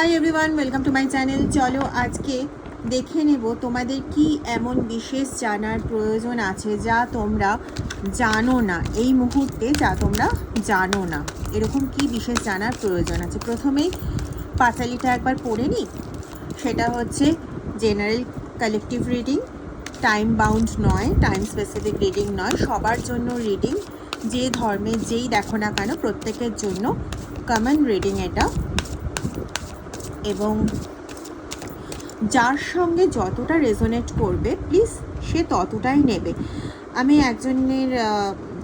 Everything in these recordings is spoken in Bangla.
Hi everyone welcome to my channel চলো আজকে দেখে নেব তোমাদের কি এমন বিশেষ জানার প্রয়োজন আছে যা তোমরা জানো না। এই মুহূর্তে যা তোমরা জানো না। এরকম কি বিশেষ জানার প্রয়োজন আছে? প্রথমেই পাঁচালিটা একবার পড়ে নিই। সেটা হচ্ছে general collective reading time bound নয় টাইম স্পেসিফিক রিডিং নয়, সবার জন্য রিডিং যে ধর্মে যেই দেখো না কেন প্রত্যেকের জন্য কমন রিডিং এটা। এবং যার সঙ্গে যতটা রেজোনেট করবে প্লিজ সে ততটাই নেবে। আমি একজনের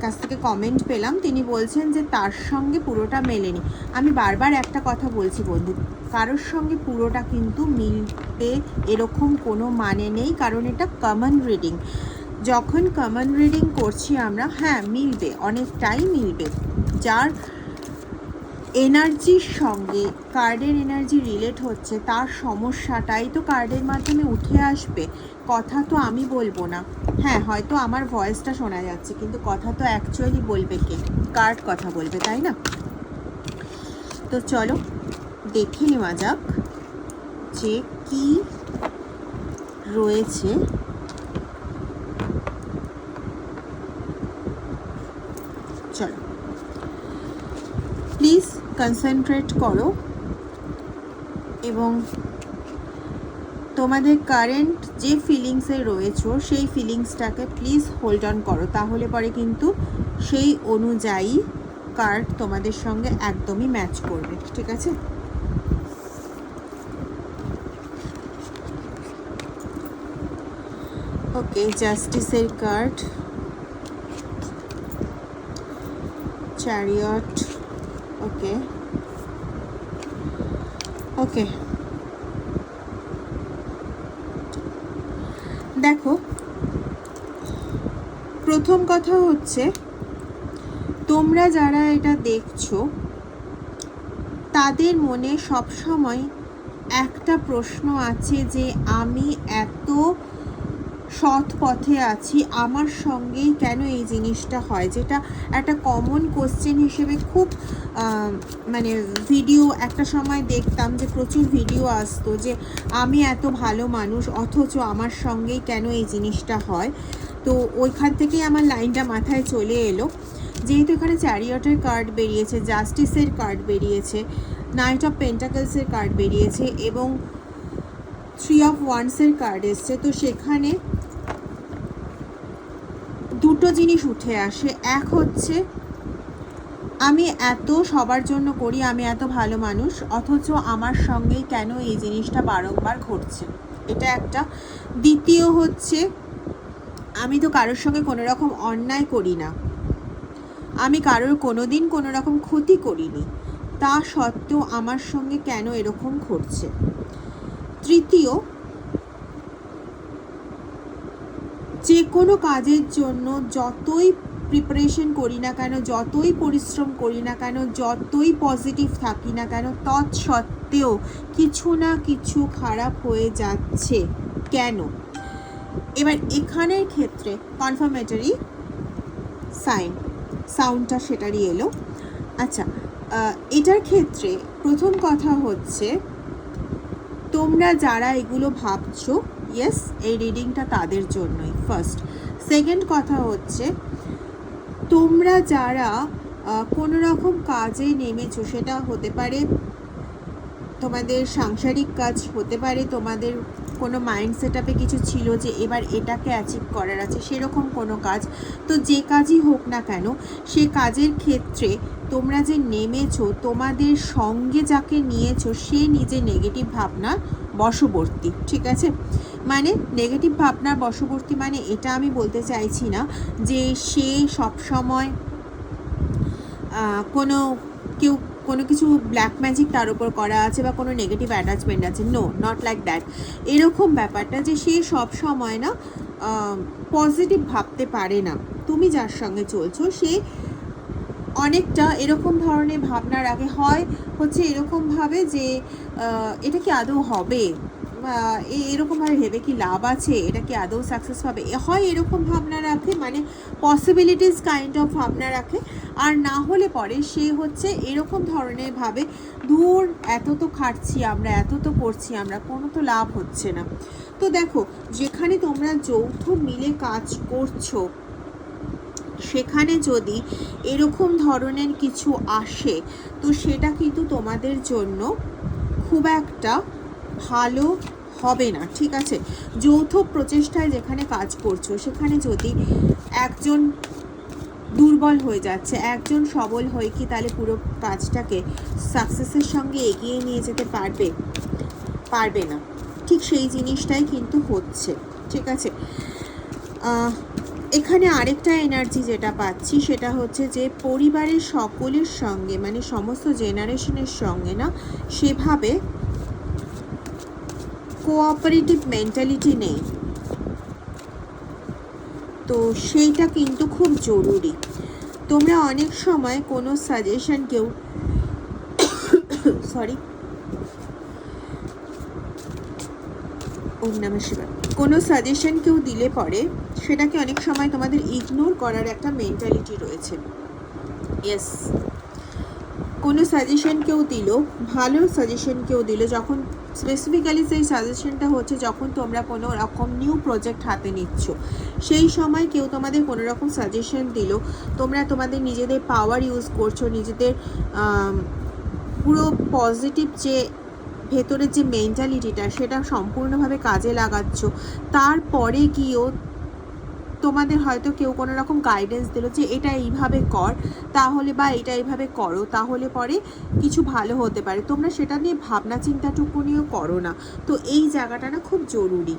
কাছ থেকে কমেন্ট পেলাম, তিনি বলছেন যে তার সঙ্গে পুরোটা মেলেনি। আমি বারবার একটা কথা বলছি বন্ধু, কারোর সঙ্গে পুরোটা কিন্তু মিলতে এরকম কোনো মানে নেই, কারণ এটা কমন রিডিং যখন কমন রিডিং করছি আমরা হ্যাঁ মিলবে, অনেকটাই মিলবে। যার এনার্জির সঙ্গে কার্ডের এনার্জি রিলেট হচ্ছে, তার সমস্যাটাই তো কার্ডের মাধ্যমে উঠে আসবে। কথা তো আমি বলব না। হ্যাঁ হয়তো আমার ভয়েসটা শোনা যাচ্ছে, কিন্তু কথা তো অ্যাকচুয়ালি বলবে কে? কার্ড কথা বলবে, তাই না? তো চলো, দেখে নেওয়া যাক যে কি রয়েছে। চলো। কনসেন্ট্রেট করো এবং তোমাদের কারেন্ট যে ফিলিংসে রয়েছো, সেই ফিলিংসটাকে প্লিজ হোল্ড অন করো। তাহলে পরে কিন্তু সেই অনুযায়ী কার্ড তোমাদের সঙ্গে একদমই ম্যাচ করবে, ঠিক আছে? ওকে জাস্টিসের কার্ড চ্যারিয়ট ওকে ওকে দেখো, প্রথম কথা হচ্ছে, তোমরা যারা এটা দেখছ, তাদের মনে সবসময় একটা প্রশ্ন আছে যে আমি এত সৎ পথে আছি, আমার সঙ্গেই কেন এই জিনিসটা হয়? যেটা একটা কমন কোশ্চেন হিসেবে খুব মানে ভিডিও একটা সময় দেখতাম যে প্রচুর ভিডিও আসতো যে আমি এত ভালো মানুষ, অথচ আমার সঙ্গেই কেন এই জিনিসটা হয়? তো ওইখান থেকেই আমার লাইনটা মাথায় চলে এলো। যেহেতু এখানে চ্যারিয়টের কার্ড বেরিয়েছে জাস্টিসের কার্ড বেরিয়েছে নাইট অফ পেন্টাকলসের কার্ড বেরিয়েছে এবং থ্রি অফ ওয়ান্সের কার্ড এসছে। তো সেখানে দুটো জিনিস উঠে আসে। এক হচ্ছে আমি এত সবার জন্য করি, আমি এত ভালো মানুষ, অথচ আমার সঙ্গেই কেন এই জিনিসটা বারংবার ঘটছে? এটা একটা। দ্বিতীয় হচ্ছে, আমি তো কারোর সঙ্গে কোনো রকম অন্যায় করি না। আমি কারোর কোনো দিন কোনো রকম ক্ষতি করিনি। তা সত্ত্বেও আমার সঙ্গে কেন এরকম ঘটছে? তৃতীয়, যে কোনো কাজের জন্য যতই প্রিপারেশন করি না কেন, যতই পরিশ্রম করি না কেন, যতই পজিটিভ থাকি না কেন, তৎসত্ত্বেও কিছু না কিছু খারাপ হয়ে যাচ্ছে। কেন? এবার এখানের ক্ষেত্রে কনফার্মেটরি সাইন সাউন্ডটা সেটারই এলো। আচ্ছা এটার ক্ষেত্রে প্রথম কথা হচ্ছে, তোমরা যারা এগুলো ভাবছ ইয়েস এই রিডিংটা তাদের জন্যই ফার্স্ট সেকেন্ড কথা হচ্ছে তোমরা যারা কোনো রকম কাজে নেমেছো, সেটা হতে পারে তোমাদের সাংসারিক কাজ, হতে পারে তোমাদের কোনো মাইন্ড সেট কিছু ছিল যে এবার এটাকে অ্যাচিভ করার আছে, সেরকম কোনো কাজ। তো যে কাজই হোক না কেন, সে কাজের ক্ষেত্রে তোমরা যে নেমেছো, তোমাদের সঙ্গে যাকে নিয়েছো, সে নিজে নেগেটিভ ভাবনা বশবর্তী, ঠিক আছে? মানে নেগেটিভ ভাবনার বশবর্তী মানে এটা আমি বলতে চাইছি না যে সে সবসময় আহ, কোনো কেউ কোনো কিছু ব্ল্যাক ম্যাজিক তার উপর করা আছে বা কোনো নেগেটিভ অ্যাটাচমেন্ট আছে। নো নট লাইক দ্যাট এরকম ব্যাপারটা যে সে সব সময় না পজিটিভ ভাবতে পারে না। তুমি যার সঙ্গে চলছো সে অনেকটা এরকম ধরনের ভাবনা রাখে হয়। হচ্ছে এরকমভাবে যে এটা কি আদৌ হবে? আহ, এ- এরকমভাবে ভেবে কি লাভ আছে? এটা কি আদৌ সাকসেস হবে? হয় এরকম ভাবনা রাখে মানে পসিবিলিটিস কাইন্ড অফ ভাবনা রাখে আর না হলে পরে সে হচ্ছে এরকম ধরনের ভাবে দূর এত তো খাটছি আমরা এত তো করছি আমরা কোনো তো লাভ হচ্ছে না। তো দেখো যেখানে তোমরা যৌথ মিলে কাজ করছ সেখানে যদি এরকম ধরনের কিছু আসে তো সেটা কিন্তু তোমাদের জন্য খুব একটা ভালো হবে না, ঠিক আছে? যৌথ প্রচেষ্টায় যেখানে কাজ করছ, সেখানে যদি একজন দুর্বল হয়ে যাচ্ছে, একজন সবল হয়ে কি তাহলে পুরো কাজটাকে সাকসেসের সঙ্গে এগিয়ে নিয়ে যেতে পারবে? পারবে না। ঠিক সেই জিনিসটাই কিন্তু হচ্ছে, ঠিক আছে? এখানে আরেকটা এনার্জি যেটা পাচ্ছি, সেটা হচ্ছে যে পরিবারের সকলের সঙ্গে মানে সমস্ত জেনারেশনের সঙ্গে না, সেভাবে কোঅপারেটিভ মেন্টালিটি নেই। তো সেইটা কিন্তু খুব জরুরি। তোমরা অনেক সময় কোনো সাজেশন কেউ সরি ওম কোনো সাজেশন কেউ দিলে পরে সেটাকে অনেক সময় তোমাদের ইগনোর করার একটা মেন্টালিটি রয়েছে। ইয়েস কোনো সাজেশন কেউ দিল, ভালো সাজেশন কেউ দিল, যখন স্পেসিফিক্যালি সেই সাজেশনটা হচ্ছে যখন তোমরা কোনো রকম নিউ প্রজেক্ট হাতে নিচ্ছ। সেই সময় কেউ তোমাদের কোনো রকম সাজেশন দিল, তোমরা তোমাদের নিজেদের পাওয়ার ইউজ করছ, নিজেদের পুরো পজিটিভ যে ভেতরের যে মেন্টালিটিটা সেটা সম্পূর্ণভাবে কাজে লাগাচ্ছ। তারপরে গিয়েও তোমাদের হয়তো কেউ কোনো রকম গাইডেন্স দিল যে এটা এইভাবে কর, তাহলে বা এটা এইভাবে করো, তাহলে পরে কিছু ভালো হতে পারে। তোমরা সেটা নিয়ে ভাবনা চিন্তাটুকু নিয়েও করো না। তো এই জায়গাটা না খুব জরুরি।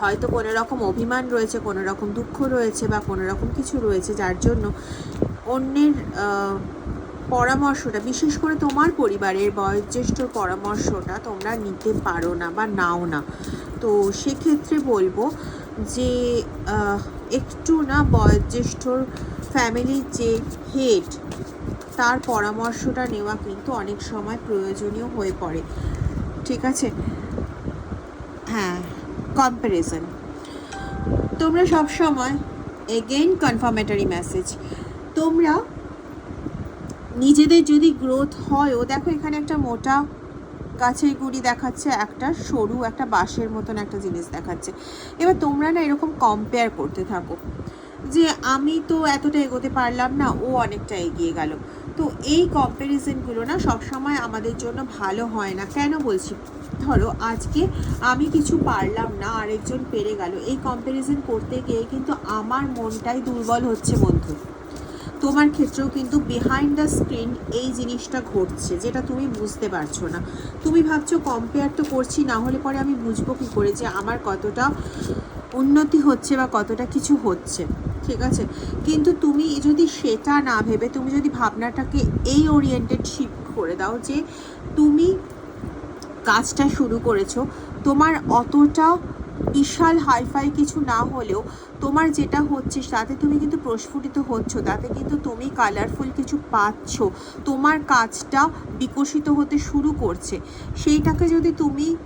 হয়তো কোনো রকম অভিমান রয়েছে, কোনো রকম দুঃখ রয়েছে বা কোনো রকম কিছু রয়েছে, যার জন্য অন্যের পরামর্শটা, বিশেষ করে তোমার পরিবারের বয়োজ্যেষ্ঠর পরামর্শটা তোমরা নিতে পারো না বা নাও না। তো সেক্ষেত্রে বলব যে একটু না বয়োজ্যেষ্ঠর ফ্যামিলির যে হেড তার পরামর্শটা নেওয়া কিন্তু অনেক সময় প্রয়োজনীয় হয়ে পড়ে। ঠিক আছে? হ্যাঁ কম্প্যারিজন তোমরা সব সময় এগেইন কনফার্মেটারি মেসেজ তোমরা নিজেদের যদি গ্রোথ হয়ও, দেখো এখানে একটা মোটা গাছের গুড়ি দেখাচ্ছে, একটা সরু, একটা বাঁশের মতন একটা জিনিস দেখাচ্ছে। এবার তোমরা না এরকম কম্পেয়ার করতে থাকো যে আমি তো এতটা এগোতে পারলাম না, ও অনেকটা এগিয়ে গেল। তো এই কম্প্যারিজনগুলো না সবসময় আমাদের জন্য ভালো হয় না। কেন বলছি? ধরো আজকে আমি কিছু পারলাম না, আরেকজন পেরে গেল। এই কম্প্যারিজন করতে গিয়ে কিন্তু আমার মনটাই দুর্বল হচ্ছে বন্ধু। তোমার ক্ষেত্রেও কিন্তু বিহাইন্ড দ্য স্ক্রিন এই জিনিসটা ঘটছে, যেটা তুমি বুঝতে পারছ না। তুমি ভাবছ কম্পেয়ার তো করছি, না হলে পরে আমি বুঝব কী করে যে আমার কতটা উন্নতি হচ্ছে বা কতটা কিছু হচ্ছে, ঠিক আছে? কিন্তু তুমি যদি সেটা না ভেবে, তুমি যদি ভাবনাটাকে এই ওরিয়েন্টেড শিফট করে দাও যে তুমি কাজটা শুরু করেছ, তোমার অতটা বিশাল হাইফাই কিছু না হলেও তোমার যেটা হচ্ছে তাতে তুমি কিন্তু প্রস্ফুটিত হচ্ছ, তাতে কিন্তু তুমি কালারফুল কিছু পাচ্ছ। তোমার কাজটা বিকশিত হতে শুরু করছে। সেইটাকে যদি তুমি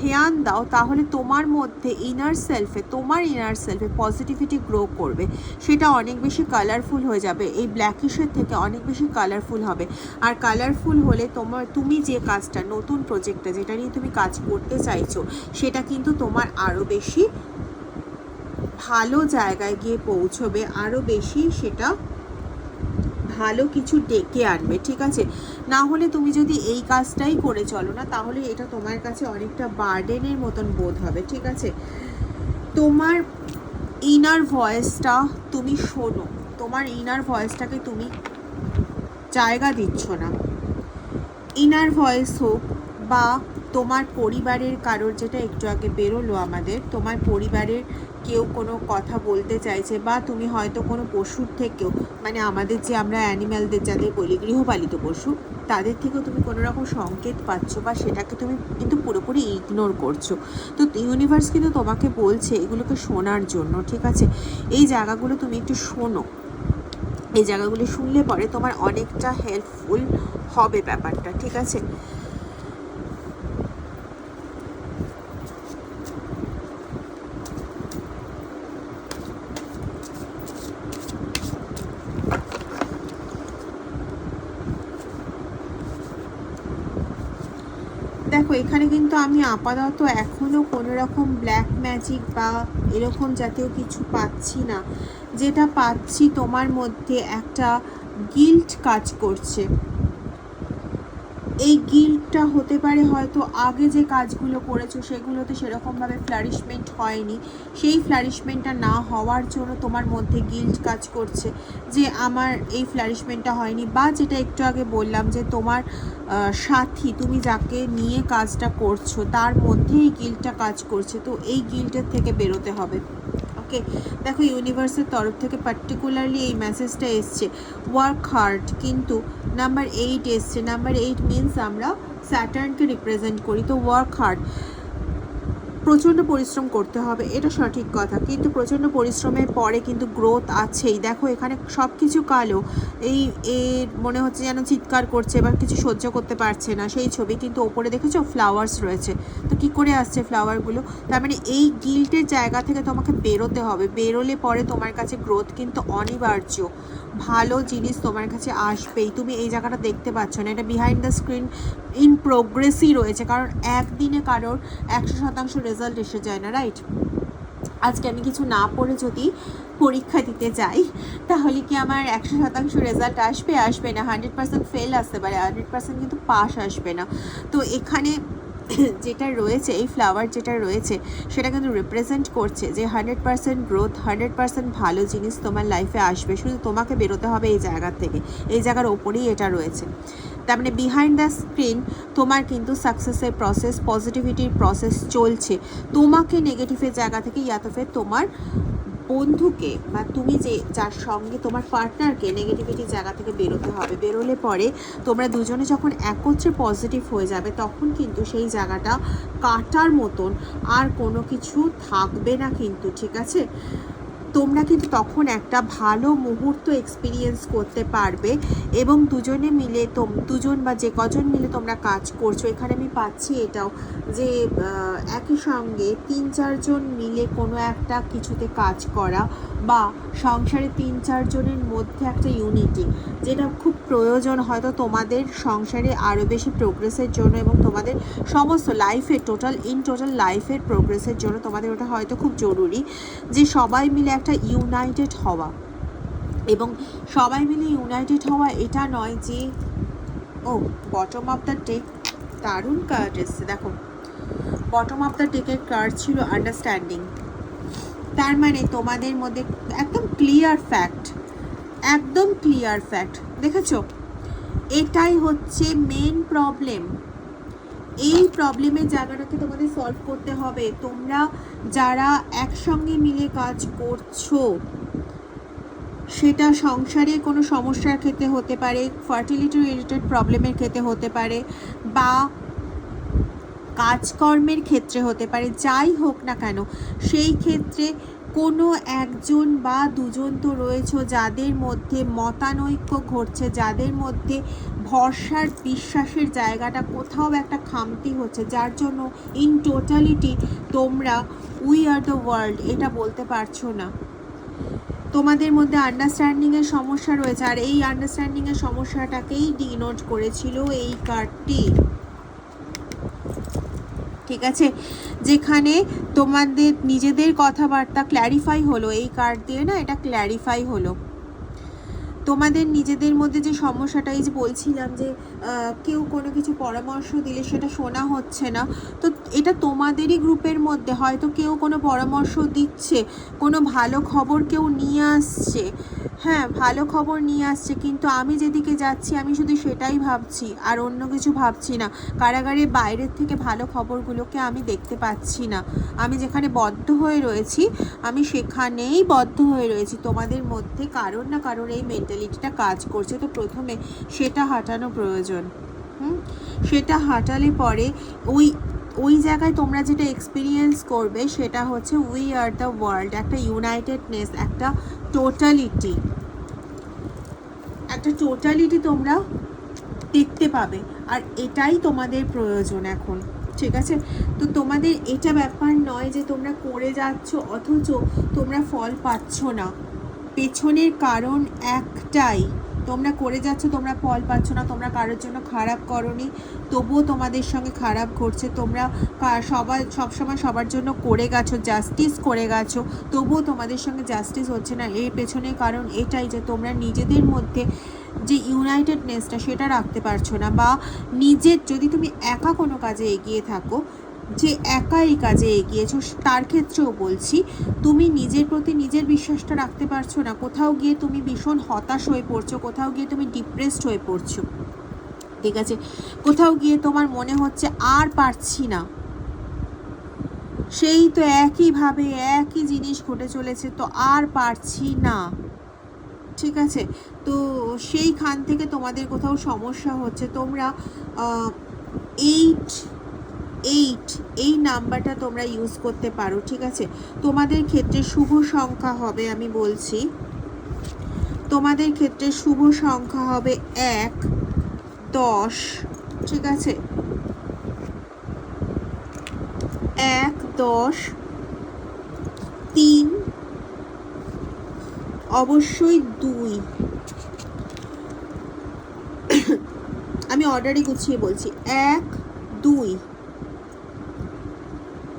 ধ্যান দাও, তাহলে তোমার মধ্যে ইনার সেলফে তোমার ইনার সেলফে পজিটিভিটি গ্রো করবে। সেটা অনেক বেশি কালারফুল হয়ে যাবে। এই ব্ল্যাকিশের থেকে অনেক বেশি কালারফুল হবে। আর কালারফুল হলে তোমার, তুমি যে কাজটা, নতুন প্রজেক্টটা যেটা নিয়ে তুমি কাজ করতে চাইছো, সেটা কিন্তু তোমার আরও বেশি ভালো জায়গায় গিয়ে পৌঁছবে আরও বেশি সেটা ভালো কিছু ডেকে আনবে, ঠিক আছে? না হলে তুমি যদি এই কাজটাই করে চলো না, তাহলে এটা তোমার কাছে অনেকটা বার্ডেনের মতন বোধ হবে, ঠিক আছে? তোমার ইনার ভয়েসটা তুমি শোনো, তোমার ইনার ভয়েসটাকে তুমি জায়গা দিচ্ছ না। ইনার ভয়েস হোক বা তোমার পরিবারের কারোর, যেটা একটু আগে বেরোলো আমাদের, তোমার পরিবারের কেউ কোনো কথা বলতে চাইছে বা তুমি হয়তো কোনো পশুর থেকেও মানে আমাদের যে আমরা অ্যানিম্যালদের যাদের বলি, গৃহপালিত পশু, তাদের থেকেও তুমি কোনো রকম সংকেত পাচ্ছ বা সেটাকে তুমি কিন্তু পুরোপুরি ইগনোর করছ। তো ইউনিভার্স কিন্তু তোমাকে বলছে এগুলোকে শোনার জন্য, ঠিক আছে? এই জায়গাগুলো তুমি একটু শোনো। এই জায়গাগুলো শুনলে পরে তোমার অনেকটা হেল্পফুল হবে ব্যাপারটা, ঠিক আছে? দেখো, এখানে কিন্তু আমি আপাতত এখনও কোনো রকম ব্ল্যাক ম্যাজিক বা এরকম জাতীয় কিছু পাচ্ছি না। যেটা পাচ্ছি তোমার মধ্যে একটা গিল্ট কাজ করছে। এই গিল্টটা হতে পারে হয়তো আগে যে কাজগুলো করেছ সেগুলোতে সেরকমভাবে ফ্লারিশমেন্ট হয়নি। সেই ফ্লারিশমেন্টটা না হওয়ার জন্য তোমার মধ্যে গিল্ট কাজ করছে যে আমার এই ফ্লারিশমেন্টটা হয়নি বা যেটা একটু আগে বললাম যে তোমার সাথী তুমি যাকে নিয়ে কাজটা করছ তার মধ্যে এই গিল্টটা কাজ করছে। তো এই গিল্টের থেকে বেরোতে হবে। ওকে। দেখো ইউনিভার্সের তরফ থেকে পার্টিকুলারলি এই মেসেজটা এসছে ওয়ার্ক হার্ড কিন্তু নাম্বার এইট এসছে। নাম্বার এইট মিনস আমরা স্যাটার্নকে রিপ্রেজেন্ট করি, তো ওয়ার্ক হার্ড প্রচণ্ড পরিশ্রম করতে হবে, এটা সঠিক কথা। কিন্তু প্রচণ্ড পরিশ্রমের পরে কিন্তু গ্রোথ আছেই। দেখো, এখানে সব কিছু কালো। এই এর মনে হচ্ছে যেন চিৎকার করছে বা কিছু সহ্য করতে পারছে না। সেই ছবি কিন্তু ওপরে দেখেছ? ফ্লাওয়ার্স রয়েছে। তো কি করে আসছে ফ্লাওয়ারগুলো তার মানে এই গিল্টের জায়গা থেকে তোমাকে বেরোতে হবে। বেরোলে পরে তোমার কাছে গ্রোথ কিন্তু অনিবার্য। ভালো জিনিস তোমার কাছে আসবেই। তুমি এই জায়গাটা দেখতে পাচ্ছ না। এটা বিহাইন্ড দ্য স্ক্রিন ইন প্রোগ্রেসই রয়েছে। কারণ একদিনে কারোর একশো শতাংশ রেজাল্ট এসে যায় না রাইট আজকে আমি কিছু না পড়ে যদি পরীক্ষা দিতে যাই, তাহলে কি আমার একশো শতাংশ রেজাল্ট আসবে? আসবে না। হান্ড্রেড পার্সেন্ট ফেল আসতে পারে। হান্ড্রেড পার্সেন্ট কিন্তু পাস আসবে না। তো এখানে যেটা রয়েছে, এই ফ্লাওয়ার যেটা রয়েছে, সেটা কিন্তু রিপ্রেজেন্ট করছে যে hundred percent growth hundred percent ভালো জিনিস তোমার লাইফে আসবে। শুধু তোমাকে বেরোতে হবে এই জায়গা থেকে। এই জায়গার ওপরেই এটা রয়েছে। তার মানে বিহাইন্ড দ্য স্ক্রিন তোমার কিন্তু সাকসেসের প্রসেস পজিটিভিটির প্রসেস চলছে। তোমাকে নেগেটিভের জায়গা থেকে ইয়াতফে তোমার বন্ধুকে বা তুমি যে, যার সঙ্গে তোমার পার্টনারকে নেগেটিভিটির জায়গা থেকে বেরোতে হবে, বেরোলে পরে তোমরা দুজনে যখন একত্রে পজিটিভ হয়ে যাবে, তখন কিন্তু সেই জায়গাটা কাটার মতন আর কোনো কিছু থাকবে না কিন্তু, ঠিক আছে? তোমরা কিন্তু তখন একটা ভালো মুহূর্ত এক্সপিরিয়েন্স করতে পারবে এবং দুজনে মিলে তোম, দুজন বা যে কজন মিলে তোমরা কাজ করছ, এখানে আমি পাচ্ছি এটাও যে একই সঙ্গে তিন চারজন মিলে কোনো একটা কিছুতে কাজ করা বা সংসারে তিন চারজনের মধ্যে একটা ইউনিটি যেটা খুব প্রয়োজন হয়তো তোমাদের সংসারে আরও বেশি প্রোগ্রেসের জন্য এবং তোমাদের সমস্ত লাইফের টোটাল ইন টোটাল লাইফের প্রোগ্রেসের জন্য তোমাদের ওটা হয়তো খুব জরুরি যে সবাই মিলে একটা ইউনাইটেড হওয়া। এবং সবাই মিলে ইউনাইটেড হওয়া এটা নয় যে, ও বটম অফ দ্য টেক দারুণ কার্ড এসছে, দেখো। বটম অফ দ্য টেকের কার্ড ছিল আন্ডারস্ট্যান্ডিং তার মানে তোমাদের মধ্যে একদম ক্লিয়ার ফ্যাক্ট একদম ক্লিয়ার ফ্যাক্ট দেখেছ? এটাই হচ্ছে মেন প্রবলেম এই প্রবলেমের জায়গাটাকে তোমাদের সলভ করতে হবে। তোমরা যারা একসঙ্গে মিলে কাজ করছ, সেটা সংসারে কোনো সমস্যার ক্ষেত্রে হতে পারে ফার্টিলিটি রিলেটেড প্রবলেমের ক্ষেত্রে হতে পারে, বা কাজকর্মের ক্ষেত্রে হতে পারে, যাই হোক না কেন, সেই ক্ষেত্রে কোনো একজন বা দুজন তো রয়েছে যাদের মধ্যে মতানৈক্য ঘটছে, যাদের মধ্যে ভরসার বিশ্বাসের জায়গাটা কোথাও একটা খামতি হচ্ছে। যার জন্য ইন টোটালিটি তোমরা উই আর দ্য ওয়ার্ল্ড এটা বলতে পারছ না। তোমাদের মধ্যে আন্ডারস্ট্যান্ডিংয়ের সমস্যা রয়েছে আর এই আন্ডারস্ট্যান্ডিংয়ের সমস্যাটাকেই ডিনোট করেছিল এই কার্ডটি ঠিক আছে? যেখানে তোমাদের নিজেদের কথাবার্তা ক্ল্যারিফাই হলো, এই কার্ড দিয়ে না এটা ক্ল্যারিফাই হলো। তোমাদের নিজেদের মধ্যে যে সমস্যাটা, এই যে বলছিলাম যে কেউ কোনো কিছু পরামর্শ দিলে সেটা শোনা হচ্ছে না, তো এটা তোমাদেরই গ্রুপের মধ্যে, হয়তো কেউ কোনো পরামর্শ দিচ্ছে, কোনো ভালো খবর কেউ নিয়ে আসছে হ্যাঁ ভালো খবর নিয়ে আসছে, কিন্তু আমি যেদিকে যাচ্ছি, আমি শুধু সেটাই ভাবছি, আর অন্য কিছু ভাবছি না, কারাগারের বাইরের থেকে ভালো খবরগুলোকে আমি দেখতে পাচ্ছি না, আমি যেখানে বদ্ধ হয়ে রয়েছি, আমি সেখানেই বদ্ধ হয়ে রয়েছি, তোমাদের মধ্যে কারোর না কারোর এই মেন্টালিটিটা কাজ করছে, তো প্রথমে সেটা হাঁটানো প্রয়োজন। হুম? সেটা হাঁটালে পরে ওই ওই জায়গায় তোমরা যেটা এক্সপিরিয়েন্স করবে সেটা হচ্ছে উই আর দ্য ওয়ার্ল্ড একটা ইউনাইটেডনেস একটা টোটালিটি একটা টোটালিটি তোমরা দেখতে পাবে, আর এটাই তোমাদের প্রয়োজন এখন, ঠিক আছে? তো তোমাদের এটা ব্যাপার নয় যে তোমরা করে যাচ্ছ, অথচ তোমরা ফল পাচ্ছ না। পেছনের কারণ একটাই। তোমরা করে যাচ্ছ, তোমরা ফল পাচ্ছ না, তোমরা কারোর জন্য খারাপ করনি, তবুও তোমাদের সঙ্গে খারাপ ঘটছে। তোমরা সবাই সবসময় সবার জন্য করে গেছো জাস্টিস করে গেছো, তবুও তোমাদের সঙ্গে জাস্টিস হচ্ছে না। এর পেছনে কারণ এটাই যে তোমরা নিজেদের মধ্যে যে ইউনাইটেডনেসটা সেটা রাখতে পারছ না বা নিজের, যদি তুমি একা কোনো কাজে এগিয়ে থাকো যে একা এই কাজে এগিয়েছো, তার ক্ষেত্রেও বলছি, তুমি নিজের প্রতি নিজের বিশ্বাসটা রাখতে পারছ না। কোথাও গিয়ে তুমি ভীষণ হতাশ হয়ে পড়ছো, কোথাও গিয়ে তুমি ডিপ্রেসড হয়ে পড়ছো। ঠিক আছে? কোথাও গিয়ে তোমার মনে হচ্ছে আর পারছি না। সেই তো একইভাবে একই জিনিস ঘটে চলেছে, তো আর পারছি না। ঠিক আছে? তো সেইখান থেকে তোমাদের কোথাও সমস্যা হচ্ছে, তোমরা এইট এইট এই নাম্বারটা তোমরা ইউজ করতে পারো, ঠিক আছে? তোমাদের ক্ষেত্রে শুভ সংখ্যা হবে, আমি বলছি, তোমাদের ক্ষেত্রে শুভ সংখ্যা হবে এক, দশ, ঠিক আছে? এক, দশ, তিন, অবশ্যই দুই। আমি অর্ডারই গুছিয়ে বলছি, এক, দুই।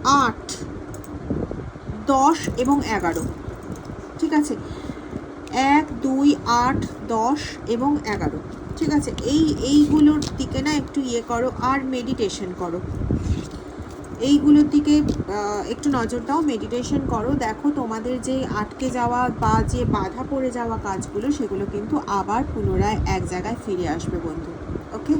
আট, দশ এবং এগারো। ঠিক আছে? এক, দুই, আট, দশ এবং এগারো। ঠিক আছে? এই, এইগুলোর দিকে না একটু ইয়ে করো আর মেডিটেশন করো। এইগুলোর দিকে একটু নজর দাও মেডিটেশন করো। দেখো তোমাদের যে আটকে যাওয়া বা যে বাধা পড়ে যাওয়া কাজগুলো, সেগুলো কিন্তু আবার পুনরায় এক জায়গায় ফিরে আসবে বন্ধু। ওকে